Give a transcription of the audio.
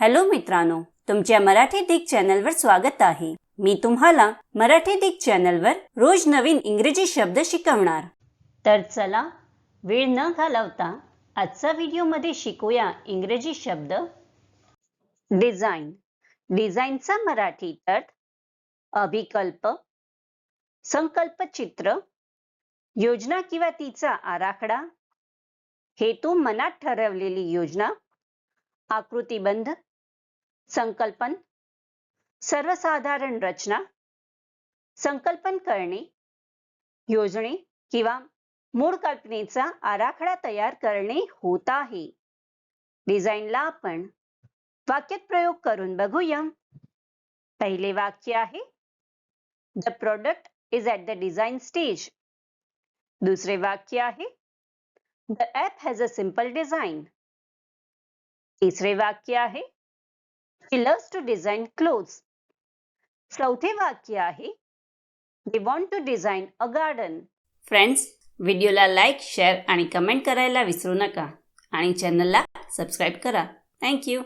Hello मित्रांनो तुमच्या मराठी दिग चॅनलवर स्वागत आहे. मी तुम्हाला मराठी दिग चॅनलवर रोज नवीन इंग्रजी शब्द शिकवणार. तर चला वेळ न घालवता आजचा व्हिडिओमध्ये शिकूया इंग्रजी शब्द. डिझाईन डिझाईनचा मराठी अर्थ अभिकल्प संकल्पचित्र योजना किंवा तिचा आराखडा हेतू मनात ठरवलेली योजना आकृतीबंध संकल्पन सर्वसाधारण रचना संकल्पन करणे योजने किंवा मूळ कल्पनेचा आराखडा तयार करणे होत आहे. डिझाईनला आपण वाक्यात प्रयोग करून बघूया. पहिले वाक्य आहे the product is at the design stage. दुसरे वाक्य आहे the app has a simple design तिसरे वाक्य आहे He loves to design clothes. चौथे वाक्य आहे They want to design a garden friends व्हिडिओला लाईक शेअर आणि कमेंट करायला विसरू नका. आणि चॅनलला सबस्क्राईब करा. थँक्यू